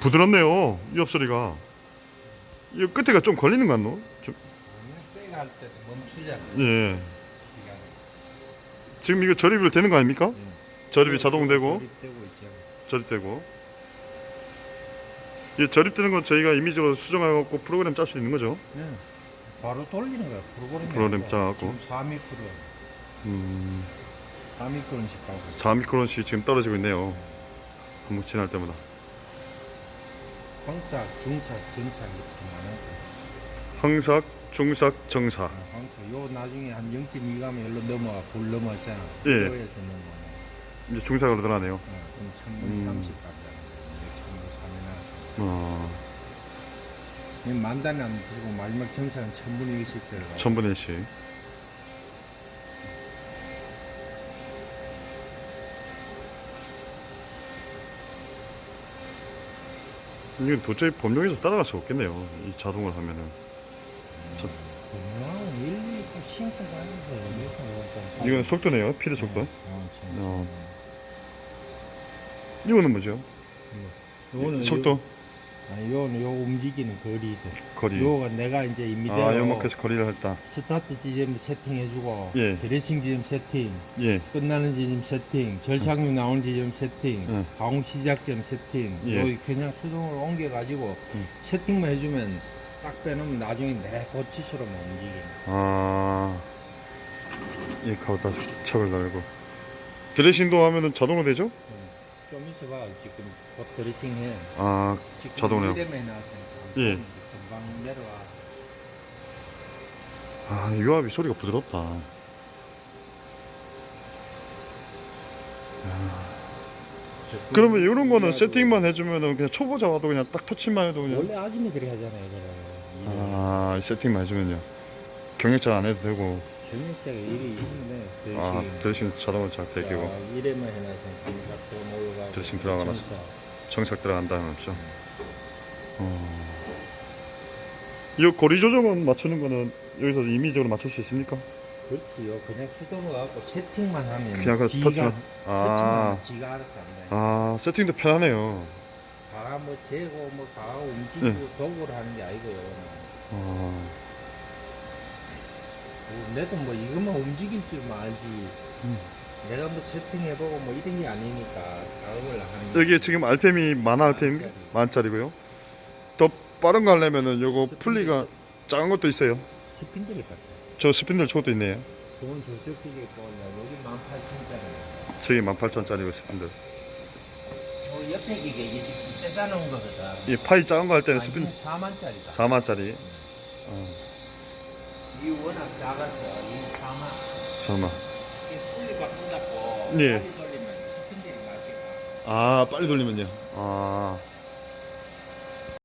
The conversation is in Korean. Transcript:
부드럽네요. 이 옆소리가. 이 끝에가 좀 걸리는 거 같노? 좀, 할 때도 멈추잖아. 예. 시간이. 지금 이거 조립이 되는 거 아닙니까? 예. 조립이 자동되고 조립되고 있잖아. 조립되고. 이 조립되는 건 저희가 이미지로 수정해갖고 프로그램 짤 수 있는 거죠. 예. 바로 돌리는 거야. 프로그램. 프로그램 짜갖고. 지금 4미크로. 음, 4미크론씩 가고. 4미크론씩 지금 떨어지고 있네요. 한번 지날 때마다. 황삭, 중삭, 정삭 이렇게 많아. 항삭, 중삭, 정삭. 황삭. 요 나중에 한 0.2 가면 열로 넘어가. 불 넘어왔잖아. 예. 요에서 넘어가. 이제 중삭으로 들어가네요. 어, 그럼 천분 음. 30 가잖아. 이제 천분 3이나. 어, 만단에 안 드시고 마지막 정상은 천분의 1씩 들어가. 천분의 일 이건 도저히 법령에서 따라갈 수 없겠네요. 이 자동을 하면은. 일일이 다니고 이건 속도네요. 피드 속도. 어, 참. 어. 이거는 뭐죠? 속도, 요, 아니 요는 요 움직이는 거리들. 거리. 요가 내가 이제 이미대로 아, 요만큼에서 거리를 했다. 스타트 지점 세팅해주고 예. 드레싱 지점 세팅, 예. 끝나는 지점 세팅, 절착륙 나오는 지점 세팅, 예. 가공 시작점 세팅. 예. 요 그냥 수동으로 옮겨가지고 음. 세팅만 해주면 딱 빼놓으면 나중에 내 고치수로만 움직이는. 아, 이 가다 척을 달고. 드레싱도 하면은 자동으로 되죠? 좀 있어봐 지금 곧 드레싱해. 아, 지금 자동으로. 이름에 예. 금방 내려와. 아, 유압이 소리가 부드럽다. 그러면 이런 거는 세팅만 해주면은 그냥 초보자 와도 그냥 딱 터치만 해도 그냥. 원래 아줌마들이 하잖아요, 이거를. 아, 세팅만 해주면요. 경력자 안 해도 되고. 경력자가 일이 있으면 돼. 아, 드레싱. 자동으로 잘. 자, 이래만 해놔서 금방 더 올라가고. 드레싱 들어가나? 정삭 들어간다는 거죠. 어. 이 거리 조정은 맞추는 거는 여기서 임의적으로 맞출 수 있습니까? 그렇지요. 그냥 수동으로 갖고 세팅만 하면 그냥 그 지가 터치만. 터치만 아, 하면 지가 알아서 한다. 아, 세팅도 편하네요. 다뭐 재고 뭐다 움직이고 네. 도구를 하는 게 아니고요. 어, 뭐 내도 뭐 이것만 움직일 줄만 알지. 음. 내가 뭐 세팅해보고 뭐 이런 게 아니니까 작업을 하는 게. 여기 지금 RPM이 만 RPM 만짜리. 만짜리고요. 더 빠른 거 하려면은 요거 풀리가 작은 것도 있어요. 스핀들이 같아. 저 스핀들 저것도 있네요. 그건 저쪽 기계 거냐. 여기 18,000짜리. 저기 18,000짜리고 스핀들. 뭐 옆에 기계 이게 지금 떼다 놓은 거거든. 이 파이 작은 거 할 때는 스핀 4만짜리다. 4만짜리. 어, 이 워낙 작아서 이 4만. 설마. 이게 풀리 바꾼다고 예. 빨리 돌리면 스핀들이 맛이 나. 아, 빨리 돌리면요. 아,